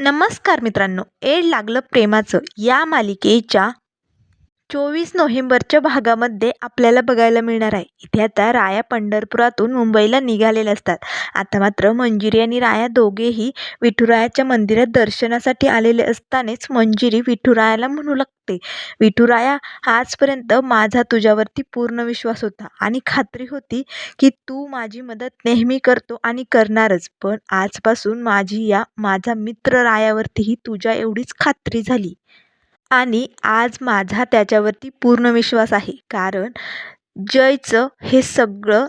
नमस्कार मित्रांनो एड लागलं प्रेमाचं या मालिकेच्या चोवीस नोव्हेंबरच्या भागामध्ये आपल्याला बघायला मिळणार आहे. इथे आता राया पंढरपुरातून मुंबईला निघालेल्या असतात. आता मात्र मंजिरी आणि राया दोघेही विठुरायाच्या मंदिरात दर्शनासाठी आलेले असतानाच मंजिरी विठुरायाला म्हणू लागते. विठुराया आजपर्यंत माझा तुझ्यावरती पूर्ण विश्वास होता आणि खात्री होती की तू माझी मदत नेहमी करतो आणि करणारच. पण आजपासून माझी या माझा मित्र रायावरतीही तुझ्या एवढीच खात्री झाली. आणि आज माझा त्याच्यावरती पूर्ण विश्वास आहे. कारण जयचं हे सगळं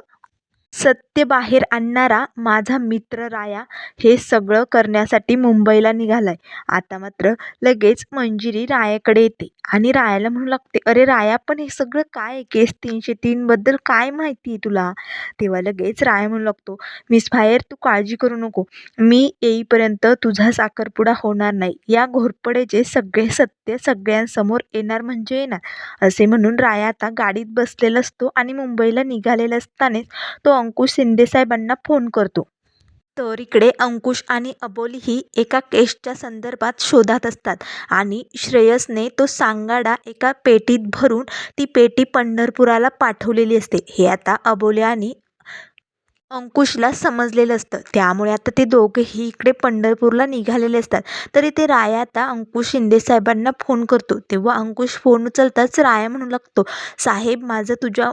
सत्य बाहेर आणणारा माझा मित्र राया हे सगळं करण्यासाठी मुंबईला निघाला आहे आता मात्र लगेच मंजिरी रायाकडे येते आणि रायाला म्हणू लागते अरे राया पण हे सगळं काय आहे? केस तीनशे तीनबद्दल काय माहिती आहे तुला? तेव्हा लगेच राया म्हणू लागतो मिस फायर तू काळजी करू नको. मी येईपर्यंत तुझा साखरपुडा होणार नाही. या घोरपडेचे सगळे सत्य सगळ्यांसमोर येणार म्हणजे येणार. असे म्हणून राया आता गाडीत बसलेला असतो आणि मुंबईला निघालेला असतानाच तो अंकुश शिंदेसाहेबांना फोन करतो. तर इकडे अंकुश आणि अबोलीही एका केसच्या संदर्भात शोधात असतात आणि श्रेयसने तो सांगाडा एका पेटीत भरून ती पेटी पंढरपुराला पाठवलेली असते. हे आता अबोली आणि अंकुशला समजलेलं असतं. त्यामुळे आता ते दोघेही इकडे पंढरपूरला निघालेले असतात. तरी ते राया आता अंकुश शिंदे साहेबांना फोन करतो. तेव्हा अंकुश फोन उचलताच राया म्हणू लागतो साहेब माझं तुझ्या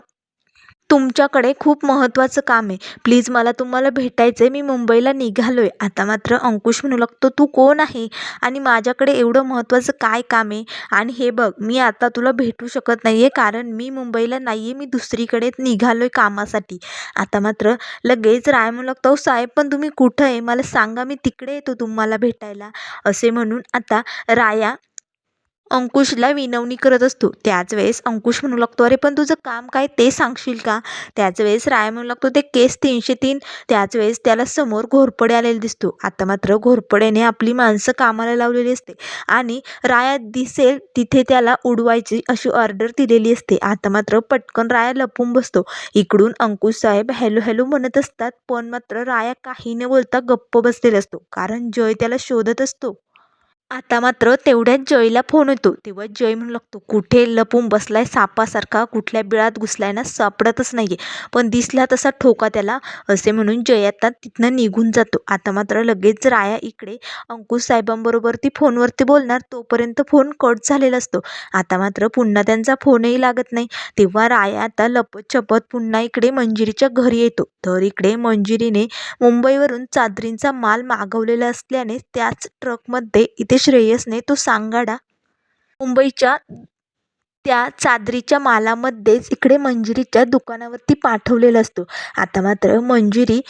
तुमच्याकडे खूप महत्त्वाचं काम आहे. प्लीज मला तुम्हाला भेटायचं आहे मी मुंबईला निघालो आहे आता मात्र अंकुश म्हणू लागतो तू कोण आहे? आणि माझ्याकडे एवढं महत्त्वाचं काय काम आहे? आणि हे बघ मी आता तुला भेटू शकत नाही आहे कारण मी मुंबईला नाही आहे मी दुसरीकडे निघालो आहे कामासाठी. आता मात्र लगेच राय म्हणू लागतो साहेब पण तुम्ही कुठं आहे? मला सांगा मी तिकडे येतो तुम्हाला भेटायला. असे म्हणून आता राया अंकुशला विनवणी करत असतो. त्याच वेळेस अंकुश म्हणू लागतो अरे पण तुझं काम काय ते सांगशील का? त्याच वेळेस राय म्हणू लागतो ते केस तीनशे तीन. त्याच वेळेस त्याला समोर घोरपडे आलेला दिसतो. आता मात्र घोरपड्याने आपली माणसं कामाला लावलेली असते आणि राया दिसेल तिथे त्याला उडवायची अशी ऑर्डर दिलेली असते. आता मात्र पटकन राया लपून बसतो. इकडून अंकुश साहेब हॅलो हॅलो म्हणत असतात पण मात्र राया काही न बोलता गप्प बसलेला असतो. कारण जय त्याला शोधत असतो. आता मात्र तेवढ्यात जयला फोन येतो. तेव्हा जय म्हणू लागतो कुठे लपून बसलाय? सापासारखा कुठल्या बिळात घुसलाय ना? सापडतच नाही आहे पण दिसला तसा ठोका त्याला असे म्हणून जय आता तिथनं निघून जातो. आता मात्र लगेच राया इकडे अंकुश साहेबांबरोबर ती फोनवरती बोलणार. तोपर्यंत फोन कट झालेला असतो. आता मात्र पुन्हा त्यांचा फोनही लागत नाही. तेव्हा राया आता लपत छपत पुन्हा इकडे मंजिरीच्या घरी येतो. तर इकडे मंजिरीने मुंबईवरून चादरींचा माल मागवलेला असल्याने त्याच ट्रकमध्ये इथे श्रेयसने तो सांगाडा मुंबईच्या त्या चादरीच्या मालामध्येच इकडे मंजिरीच्या दुकानावरती पाठवलेला असतो. आता मात्र मंजिरी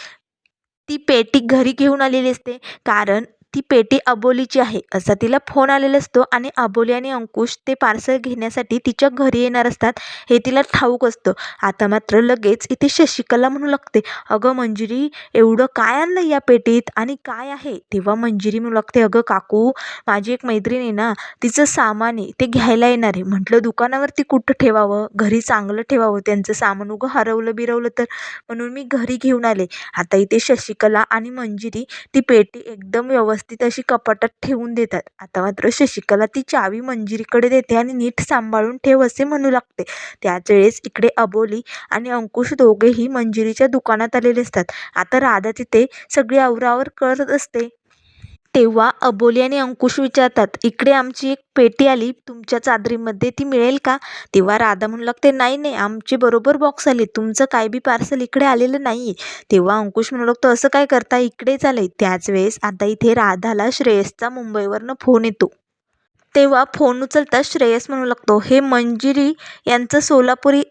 ती पेटी घरी घेऊन आलेली असते. कारण ती पेटी अबोलीची आहे. असा तिला फोन आलेला असतो आणि अबोली आणि अंकुश ते पार्सल घेण्यासाठी तिच्या घरी येणार असतात हे तिला ठाऊक असतं. आता मात्र लगेच इथे शशिकला म्हणू लागते. अगं मंजिरी एवढं काय आणलं या पेटीत आणि काय आहे? तेव्हा मंजिरी म्हणू लागते अगं काकू माझी एक मैत्रीण आहे ना तिचं सामान आहे ते घ्यायला येणार आहे. म्हटलं दुकानावरती कुठं ठेवावं? घरी चांगलं ठेवावं? त्यांचं सामान उगं हरवलं बिरवलं तर? म्हणून मी घरी घेऊन आले. आता इथे शशिकला आणि मंजिरी ती पेटी एकदम व्यवस्थित अशी कपाटात ठेवून देतात. आता मात्र शशिकला ती चावी मंजिरीकडे देते आणि नीट सांभाळून ठेव असे म्हणू लागते. त्याच वेळेस इकडे अबोली आणि अंकुश दोघेही मंजिरीच्या दुकानात आलेले असतात. आता राधा तिथे सगळी आवरावर करत असते. तेव्हा अबोली आणि अंकुश विचारतात इकडे आमची एक पेटी आली तुमच्या चादरीमध्ये ती मिळेल का? तेव्हा राधा म्हणू लागते नाही नाही आमचे बरोबर बॉक्स आले तुमचं काय बी पार्सल इकडे आलेलं नाही आहे तेव्हा अंकुश म्हणू लागतो असं काय करता? इकडेच आलं आहे त्याच वेळेस आता इथे राधाला श्रेयसचा मुंबईवरनं फोन येतो. तेव्हा फोन उचलता श्रेयस म्हणू लागतो हे मंजिरी यांचं सोलापुरी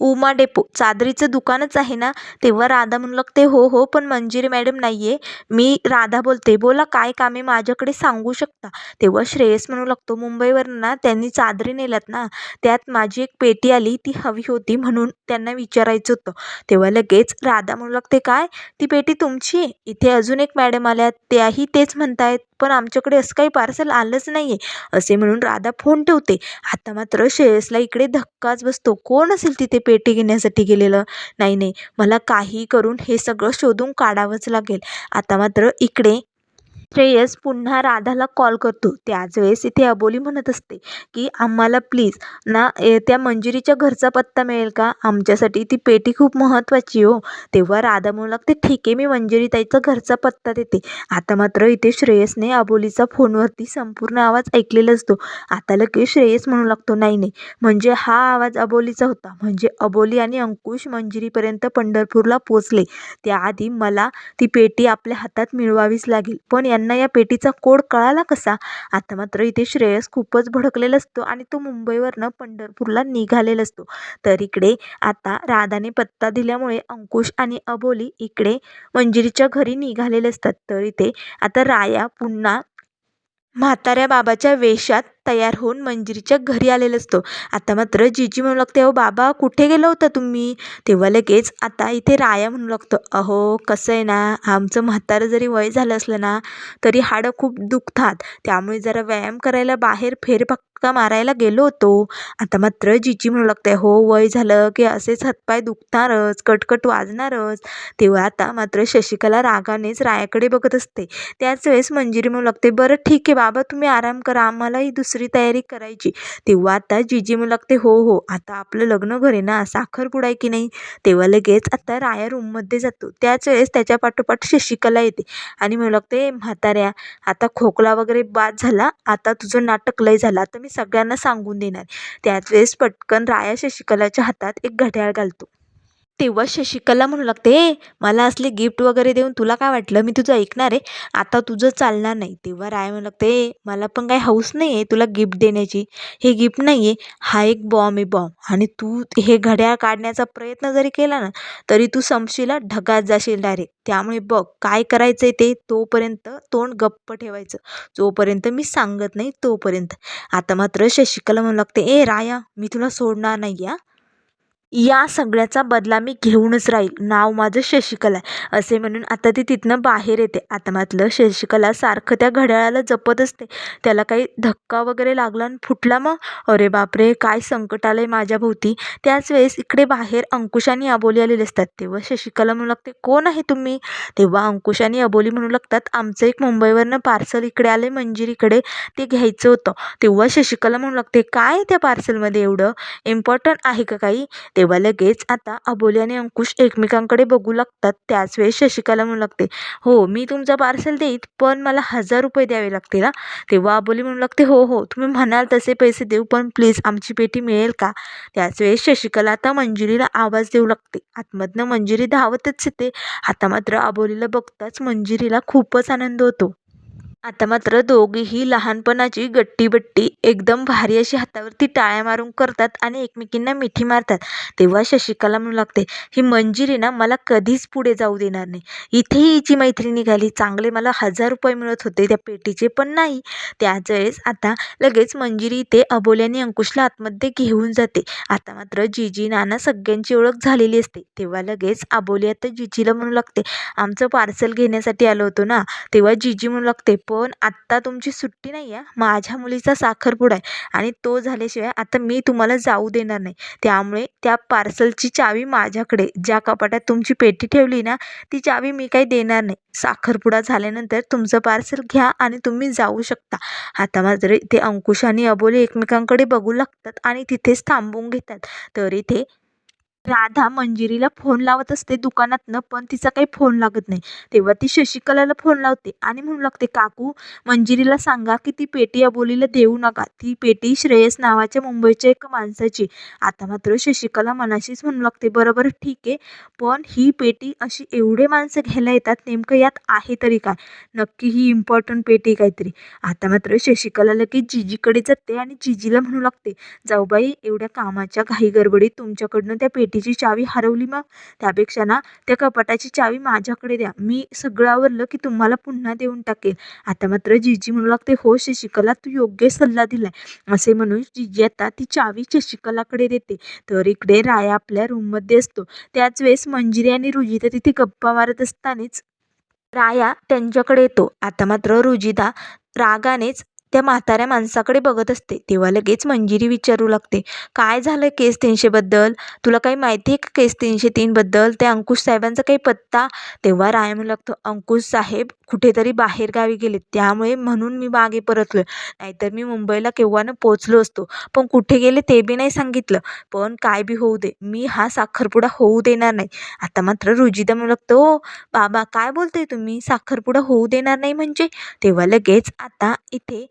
उमा डेपो. चादरीचं दुकानच आहे ना? तेव्हा राधा म्हणू लागते हो हो पण मंजिरी मॅडम नाही आहे मी राधा बोलते बोला काय काम आहे माझ्याकडे सांगू शकता? तेव्हा श्रेयस म्हणू लागतो मुंबईवरून ना त्यांनी चादरी नेल्यात ना त्यात माझी एक पेटी आली ती हवी होती म्हणून त्यांना विचारायचं होतं. तेव्हा लगेच राधा म्हणू लागते काय? ती पेटी तुमची? इथे अजून एक मॅडम आल्यात त्याही तेच म्हणतायत पण आमच्याकडे असं काही पार्सल आलंच नाही आहे असे म्हणून राधा फोन ठेवते. आता मात्र श्रेयसला इकडे धक्काच बसतो. कोण असेल तिथे पेटी घेण्यासाठी गेलेलं नाही नाही. मला काही करून हे सगळं शोधून काढावंच लागेल. आता मात्र इकडे श्रेयस पुन्हा राधाला कॉल करतो. त्याच वेळेस इथे अबोली म्हणत असते की आम्हाला प्लीज ना ए, त्या मंजिरीच्या घरचा पत्ता मिळेल का? आमच्यासाठी ती पेटी खूप महत्त्वाची हो. तेव्हा राधा म्हणू लागते ठीक आहे मी मंजिरी ताईचा घरचा पत्ता देते. आता मात्र इथे श्रेयसने अबोलीचा फोनवरती संपूर्ण आवाज ऐकलेला असतो. आता लगेच श्रेयस म्हणू लागतो नाही नाही म्हणजे हा आवाज अबोलीचा होता. म्हणजे अबोली आणि अंकुश मंजिरीपर्यंत पंढरपूरला पोचले त्याआधी मला ती पेटी आपल्या हातात मिळवावीच लागेल. पण यांना या पेटीचा कोड कळाला कसा? आता मात्र इथे श्रेयस खूपच भडकलेला असतो आणि तो मुंबईवरनं पंढरपूरला निघालेला असतो. तर इकडे आता राधाने पत्ता दिल्यामुळे अंकुश आणि अबोली इकडे मंजिरीच्या घरी निघालेले असतात. तर इथे आता राया पुन्हा म्हाताऱ्या बाबाच्या वेशात तयार होऊन मंजिरीच्या घरी आलेला असतो. आता मात्र जीजी म्हणू लागते अहो बाबा कुठे गेला होता तुम्ही? तेव्हा लगेच आता इथे राया म्हणू लागतो. अहो कसं आहे ना आमचं म्हातारं जरी वय झालं असलं ना तरी हाडं खूप दुखतात. त्यामुळे जरा व्यायाम करायला बाहेर फेरफटका मारायला गेलो होतो. आता मात्र जीजी म्हणू लागते हो वय झालं की असेच हातपाय दुखणारच कटकट वाजणारच. तेव्हा आता मात्र शशिकला रागानेच रायाकडे बघत असते. त्याच वेळेस मंजिरी म्हणू लागते बरं ठीक आहे बाबा तुम्ही आराम करा आम्हालाही दुसरं दुसरी तयारी करायची. तेव्हा आता जीजी म्हणू लागते हो हो आता आपलं लग्न घर आहे ना साखरपुडा आहे की नाही? तेव्हा लगेच आता राया रूममध्ये जातो. त्याच वेळेस त्याच्या पाठोपाठ शशिकला येते आणि म्हणू लागते म्हाताऱ्या आता खोकला वगैरे बाद झाला आता तुझं नाटक लय झालं आता मी सगळ्यांना सांगून देणार. त्याच वेळेस पटकन राया शशिकलाच्या हातात एक घड्याळ घालतो. तेव्हा शशिकला म्हणू लागते. हे मला असले गिफ्ट वगैरे देऊन तुला काय वाटलं? मी तुझं ऐकणार आहे. आता तुझं चालणार नाही. तेव्हा राय म्हणू लागते "ए, मला पण काही हौस नाही आहे तुला गिफ्ट देण्याची. हे गिफ्ट नाही आहे हा एक बॉम्ब आहे बॉम्ब आणि तू हे घड्याळ काढण्याचा प्रयत्न जरी केला ना तरी तू संपशीला ढगात जाशील डायरेक्ट त्यामुळे बघ काय करायचं आहे ते तोपर्यंत तोंड गप्प ठेवायचं. जोपर्यंत मी सांगत नाही तोपर्यंत. आता मात्र शशिकला म्हणू लागते ए राया मी तुला सोडणार नाही या या सगळ्याचा बदला मी घेऊनच राहील. नाव माझं शशिकला आहे. असे म्हणून आता ती तिथनं बाहेर येते. आता मात्र शशिकला सारखं त्या घड्याळाला जपत असते. त्याला काही धक्का वगैरे लागला आणि फुटला मग? अरे बापरे काय संकट आलं आहे माझ्याभोवती त्याच वेळेस इकडे बाहेर अंकुश आणि अबोली आलेले असतात. तेव्हा शशिकला म्हणू लागते कोण आहे तुम्ही? तेव्हा अंकुश आणि अबोली म्हणू लागतात आमचं एक मुंबईवरनं पार्सल इकडे आलं आहे मंजिरीकडे ते घ्यायचं होतं. तेव्हा शशिकला म्हणू लागते काय त्या पार्सलमध्ये एवढं? इम्पॉर्टंट आहे का काही? तेव्हा लगेच आता अबोली आणि अंकुश एकमेकांकडे बघू लागतात. त्याच वेळेस शशिकला म्हणू लागते हो मी तुमचं पार्सल देईन पण मला हजार रुपये द्यावे लागतील ना तेव्हा अबोली म्हणू लागते हो हो तुम्ही म्हणाल तसे पैसे देऊ पण प्लीज आमची पेटी मिळेल का? त्याच वेळेस शशिकला आता मंजिरीला आवाज देऊ लागते. आतमधनं मंजिरी धावतच येते. आता मात्र अबोलीला बघताच मंजिरीला खूपच आनंद होतो. आता मात्र दोघीही लहानपणाची गट्टीबट्टी एकदम भारी अशी हातावरती टाळ्या मारून करतात आणि एकमेकींना मिठी मारतात. तेव्हा शशिकला म्हणू लागते ही मंजिरी ना मला कधीच पुढे जाऊ देणार नाही. इथेही हिची मैत्री निघाली. चांगले मला हजार रुपये मिळत होते त्या पेटीचे पण नाही. त्याच वेळेस आता लगेच मंजिरी इथे अबोल्याने अंकुशला आतमध्ये घेऊन जाते. आता मात्र जीजी नाना सगळ्यांची ओळख झालेली असते. तेव्हा लगेच अबोली आता जीजीला म्हणू लागते आमचं पार्सल घेण्यासाठी आलो होतो ना. तेव्हा जीजी म्हणू लागते पण आत्ता तुमची सुट्टी नाही आहे. माझ्या मुलीचा साखरपुडा आहे आणि तो झाल्याशिवाय आता मी तुम्हाला जाऊ देणार नाही. त्यामुळे त्या पार्सलची चावी माझ्याकडे ज्या कपाटात तुमची पेटी ठेवली ना ती चावी मी काही देणार नाही. साखरपुडा झाल्यानंतर तुमचं पार्सल घ्या आणि तुम्ही जाऊ शकता. आता मात्र इथे अंकुश आणि अबोली एकमेकांकडे बघू लागतात आणि तिथेच थांबून घेतात. तर इथे राधा मंजिरीला फोन लावत असते दुकानातनं पण तिचा काही फोन लागत नाही. तेव्हा ती शशिकलाला फोन लावते आणि म्हणू लागते काकू मंजिरीला सांगा की ती पेटी अबोलीला देऊ नका. ती पेटी श्रेयस नावाच्या मुंबईच्या एका माणसाची आता मात्र शशिकला मनाशीच म्हणू लागते बरोबर ठीक आहे पण ही पेटी अशी एवढे माणसं घ्यायला येतात नेमकं यात आहे तरी काय? नक्की ही इम्पॉर्टंट पेटी काहीतरी. आता मात्र शशिकला लगेच जिजीकडे जाते आणि जिजीला म्हणू लागते जाऊबाई एवढ्या कामाच्या घाई गडबडीत तुमच्याकडनं त्या पेटी तिची चावी हरवली मग? त्यापेक्षा ना त्या कपाटाची चावी माझ्याकडे द्या. मी सगळं आवरलं की तुम्हाला पुन्हा देऊन टाकेल आता मात्र जिजी म्हणू लागते हो शशिकला तू योग्य सल्ला दिलाय. असे म्हणून जिजी आता ती चावी शशिकलाकडे देते. तर इकडे राया आपल्या रूममध्ये असतो. त्याच वेळेस मंजिरी आणि रुजिता तिथे गप्पा मारत असतानाच राया त्यांच्याकडे येतो. आता मात्र रुजिता रागानेच त्या म्हाताऱ्या माणसाकडे बघत असते. तेव्हा लगेच मंजिरी विचारू लागते. काय झालं केस तीनशेबद्दल तुला काही माहिती आहे का केस तीनशे तीनबद्दल त्या अंकुश साहेबांचा काही पत्ता? तेव्हा राय म्हणू लागतो अंकुश साहेब कुठेतरी बाहेरगावी गेले त्यामुळे म्हणून मी मागे परतलो नाहीतर मी मुंबईला केव्हानं पोचलो असतो. पण कुठे गेले ते बी नाही सांगितलं. पण काय बी होऊ दे. मी हा साखरपुडा होऊ देणार नाही. आता मात्र रुजिदा म्हणू लागतो "ओ बाबा काय बोलते तुम्ही? साखरपुडा होऊ देणार नाही म्हणजे? तेव्हा लगेच आता इथे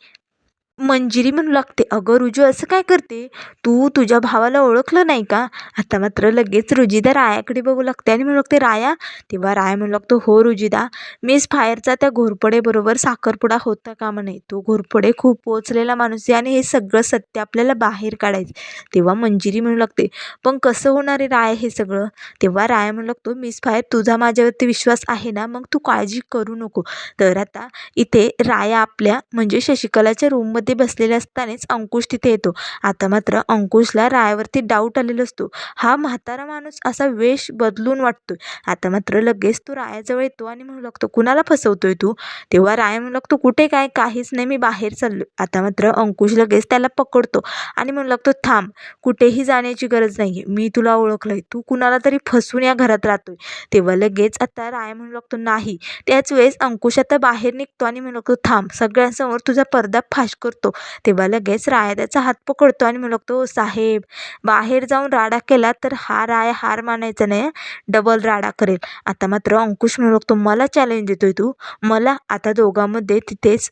मंजिरी म्हणू लागते. अगं रुजू असं काय करते? तू तुझ्या भावाला ओळखलं नाही का? आता मात्र लगेच रुजिदा रायाकडे बघू लागते आणि म्हणू लागते राया. तेव्हा राया म्हणू लागतो हो रुजिदा मिस फायरचा त्या घोरपडेबरोबर साखरपुडा होता कामा नये. तो घोरपडे खूप पोचलेला माणूस आहे आणि हे सगळं सत्य आपल्याला बाहेर काढायचं तेव्हा मंजिरी म्हणू लागते पण कसं होणार आहे राया हे सगळं? तेव्हा राया म्हणू लागतो मिस फायर तुझा माझ्यावरती विश्वास आहे ना? मग तू काळजी करू नको. तर आता इथे राया आपल्या म्हणजे शशिकलाच्या रूममध्ये बसलेला असतानाच अंकुश तिथे येतो. आता मात्र अंकुशला रायावरती डाऊट आलेला असतो. हा म्हातारा माणूस असा वेश बदलून वाटतोय. आता मात्र लगेच तो रायाजवळ येतो आणि म्हणू लागतो कुणाला फसवतोय तू? तेव्हा राया म्हणू लागतो कुठे काय? काहीच नाही. मी बाहेर चाललो आता मात्र अंकुश लगेच त्याला पकडतो आणि म्हणू लागतो थांब. कुठेही जाण्याची गरज नाही आहे मी तुला ओळखलंय. तू कुणाला तरी फसून या घरात राहतोय. तेव्हा लगेच आता राया म्हणू लागतो नाही. त्याच वेळेस अंकुश आता बाहेर निघतो आणि म्हणू लागतो थांब. सगळ्यांसमोर तुझा पडदा फाश करतो तेव्हा लगेच राया त्याचा हात पकडतो आणि म्हणू लागतो साहेब बाहेर जाऊन राडा केला तर हा राया हार मानायचा नाही डबल राडा करेल. आता मात्र अंकुश म्हणू लागतो मला चॅलेंज देतोय तू. मला आता दोघांमध्ये तिथेच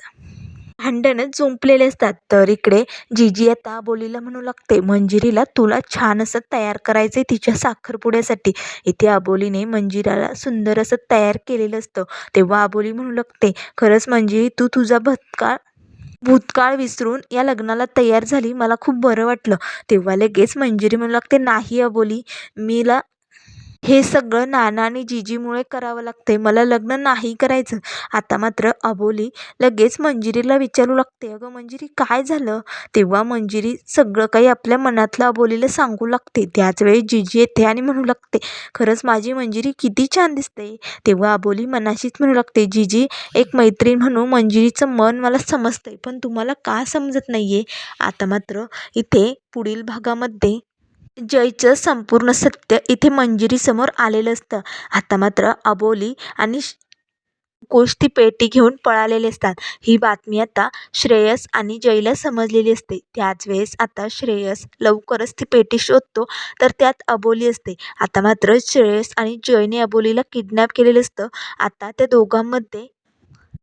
भांडणच जुंपलेले असतात. तर इकडे जीजी आता बोलीला म्हणू लागते मंजिरीला तुला छान असं तयार करायचं आहे तिच्या साखरपुड्यासाठी. इथे अबोलीने मंजिराला सुंदर असं तयार केलेलं असतं. तेव्हा अबोली म्हणू लागते खरंच मंजिरी तू तुझा भत्का भूतकाळ विसरून या लग्नाला तयार झाली. मला खूप बरं वाटलं. तेव्हा लगेच मंजिरी म्हणू लागते. नाही अबोली मीला हे सगळं नाना आणि जिजीमुळे करावं लागते मला लग्न नाही करायचं. आता मात्र अबोली लगेच मंजिरीला विचारू लागते. अगं मंजिरी काय झालं? तेव्हा मंजिरी सगळं काही आपल्या मनातलं अबोलीला सांगू लागते. त्याच वेळी जिजी येते आणि म्हणू लागते खरंच माझी मंजिरी किती छान दिसते. तेव्हा अबोली मनाशीच म्हणू लागते जिजी एक मैत्रीण म्हणून मंजिरीचं मन मला समजतंय पण तुम्हाला का समजत नाही आहे आता मात्र इथे पुढील भागामध्ये जयचं संपूर्ण सत्य इथे मंजिरीसमोर आलेलं असतं. आता मात्र अबोली आणि श- पेटी घेऊन पळालेले असतात. ही बातमी आता श्रेयस आणि जयला समजलेली असते. त्याच वेळेस आता श्रेयस लवकरच ती पेटी शोधतो तर त्यात अबोली असते. आता मात्र श्रेयस आणि जयने अबोलीला किडनॅप केलेलं असतं. आता त्या दोघांमध्ये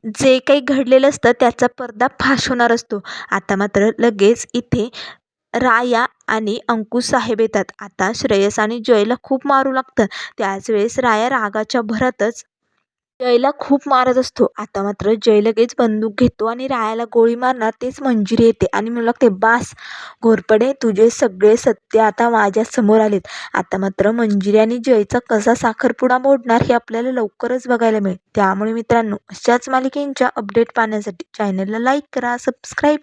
जे काही घडलेलं असतं त्याचा पडदा फाश होणार असतो. आता मात्र लगेच इथे राया आणि अंकुश साहेब येतात. आता श्रेयस आणि जयला खूप मारू लागतं त्याच वेळेस राया रागाच्या भरातच जयला खूप मारत असतो. आता मात्र जय लगेच बंदूक घेतो आणि रायाला गोळी मारणार तेच मंजिरी येते. आणि म्हणू लागते बास घोरपडे तुझे सगळे सत्य आता माझ्यासमोर आलेत. आता मात्र मंजिरी आणि जयचा कसा साखरपुडा मोडणार हे आपल्याला लवकरच बघायला मिळेल. त्यामुळे मित्रांनो अशाच मालिकेंच्या अपडेट पाहण्यासाठी चॅनलला लाईक करा सबस्क्राईब